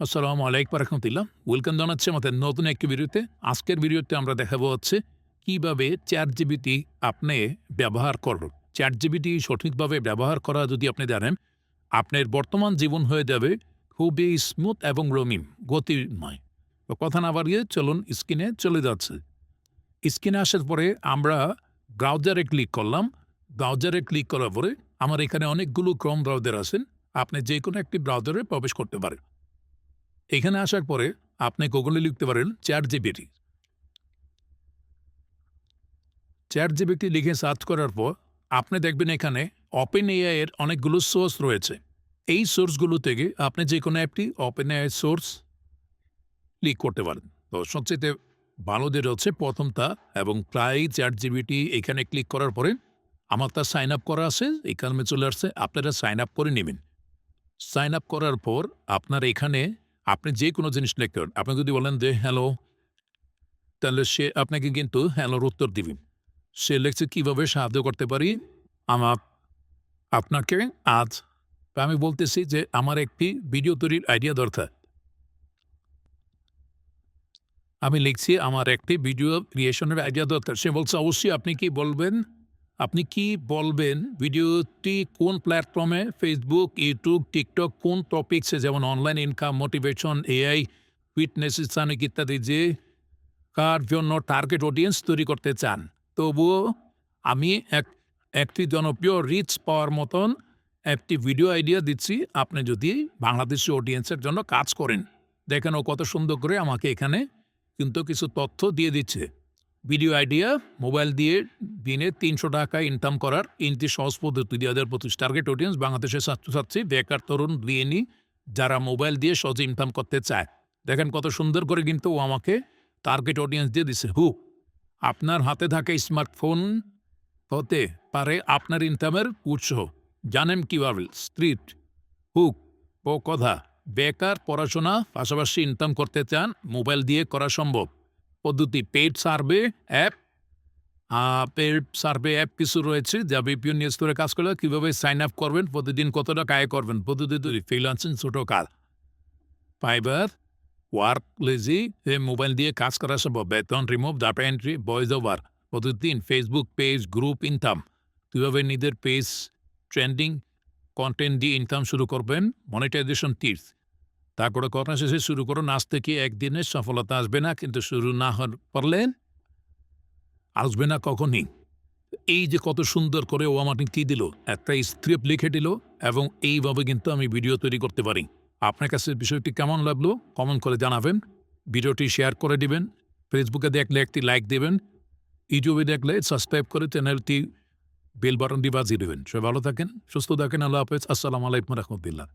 আসসালামু আলাইকুম রহমতুল্লাহ ওয়েলকাম জানাচ্ছি আমাদের নতুন একটি ভিডিওতে। আজকের ভিডিওতে আমরা দেখাবো হচ্ছে কীভাবে চ্যাট জিবিটি আপনি ব্যবহার করবেন চ্যাট জিবিটি সঠিকভাবে ব্যবহার করা যদি আপনি জানেন, আপনার বর্তমান জীবন হয়ে যাবে খুবই স্মুথ এবং রঙিন, গতিময়। কথা না বাড়িয়ে চলুন স্ক্রিনে চলে যাচ্ছে। স্ক্রিনে আসার পরে আমরা ব্রাউজারে ক্লিক করলাম। ব্রাউজারে ক্লিক করার পরে আমার এখানে অনেকগুলো ক্রম ব্রাউজার আছেন আপনি যে কোনো একটি ব্রাউজারে প্রবেশ করতে পারেন। এখানে আসার পরে আপনি গুগলে লিখতে পারেন চ্যাট জিবিটি চ্যাট জিবিটি লিখে সার্চ করার পর আপনি দেখবেন এখানে ওপেন এআই এর অনেকগুলো সোর্স রয়েছে। এই সোর্সগুলো থেকে আপনি যে কোনো অ্যাপটি ওপেন এআই সোর্স ক্লিক করতে পারেন। তো সবচেয়ে ভালো যেটা হচ্ছে প্রথমটা এবং প্রায় চ্যাট জিবিটি এখানে ক্লিক করার পরে আমার তা সাইন আপ করা আছে এখানে চলে আসছে। আপনারা সাইন আপ করে নেবেন। সাইন আপ করার পর আপনার এখানে আপনি যে কোনো জিনিস লিখতে পারেন আপনি যদি বলেন যে, হ্যালো, তাহলে সে আপনাকে কিন্তু হ্যালোর উত্তর দিবেন সে লিখছে, কীভাবে সাহায্য করতে পারি? আমার, আপনাকে আজ আমি বলতেছি যে, আমার একটি ভিডিও তৈরির আইডিয়া দরকার। আমি লিখছি, আমার একটি ভিডিও ক্রিয়েশনের আইডিয়া দরকার। সে বলছে, অবশ্যই আপনি কি বলবেন? আপনি কি বলবেন ভিডিওটি কোন প্ল্যাটফর্মে ফেসবুক ইউটিউব টিকটক কোন টপিকসে যেমন online income motivation AI fitness Islamic ইত্যাদি যে কার জন্য টার্গেট অডিয়েন্স তৈরি করতে চান। তবুও আমি এক, একটি জনপ্রিয় রিচ পাওয়ার মতন একটি ভিডিও আইডিয়া দিচ্ছি। আপনি যদি বাংলাদেশি অডিয়েন্সের জন্য কাজ করেন, দেখেন ও কত সুন্দর করে আমাকে এখানে কিন্তু কিছু তথ্য দিয়ে দিচ্ছে। ভিডিও আইডিয়া মোবাইল দিয়ে দিনে তিনশো টাকা ইনকাম করার ইনটি সহজ পদ্ধতি দুই হাজার পঁচিশ টার্গেট অডিয়েন্স বাংলাদেশের ছাত্রছাত্রী, বেকার তরুণ, গৃহিণী যারা মোবাইল দিয়ে সহজে ইনকাম করতে চায়। দেখেন কত সুন্দর করে কিন্তু ও আমাকে টার্গেট অডিয়েন্স দিয়ে দিছে। হু, আপনার হাতে থাকা স্মার্টফোন হতে পারে আপনার ইনকামের উৎস। জানেন কীভাবে? স্ট্রিট হুক ও কথা। বেকার, পড়াশোনা, পাশাপাশি ইনকাম করতে চান মোবাইল দিয়ে করা সম্ভব। পদ্ধতি paid survey app paid survey app কিছু রয়েছে যা বিপিও নিয়ে স্তরে কাজ করলে কীভাবে সাইন আপ করবেন? প্রতিদিন কত টাকা আয় করবেন? পদ্ধতি দুই ফ্রিলান্সিং ছোটো কাজ। ফাইবার ওয়ার্ক লেজি মোবাইল দিয়ে কাজ করা সম্ভব। বেতন remove data entry voice over প্রতিদিন ফেসবুক পেজ গ্রুপ ইনকাম কীভাবে নিজের পেজ ট্রেন্ডিং কন্টেন্ট দিয়ে ইনকাম শুরু করবেন? মনিটাইজেশন টিপস তারপরে কথা শেষে শুরু করুন আজ থেকে একদিনে সফলতা আসবে না? কিন্তু শুরু না হওয়ার পারলে আসবে না কখনই। এই যে কত সুন্দর করে ও আমাকে কি দিল, একটা স্ক্রিপ্ট লিখে দিল, এবং এইভাবে কিন্তু আমি ভিডিও তৈরি করতে পারি। আপনার কাছে বিষয়টি কেমন লাগল কমেন্ট করে জানাবেন। ভিডিওটি শেয়ার করে দিবেন ফেসবুকে দেখলে একটি লাইক দেবেন ইউটিউবে দেখলে সাবস্ক্রাইব করে চ্যানেলটি বেল বাটনটি বাজিয়ে দেবেন। সবাই ভালো থাকেন, সুস্থ থাকেন, আল্লাহ হাফেজ, আসসালামু আলাইকুম রহমতুল্লাহ।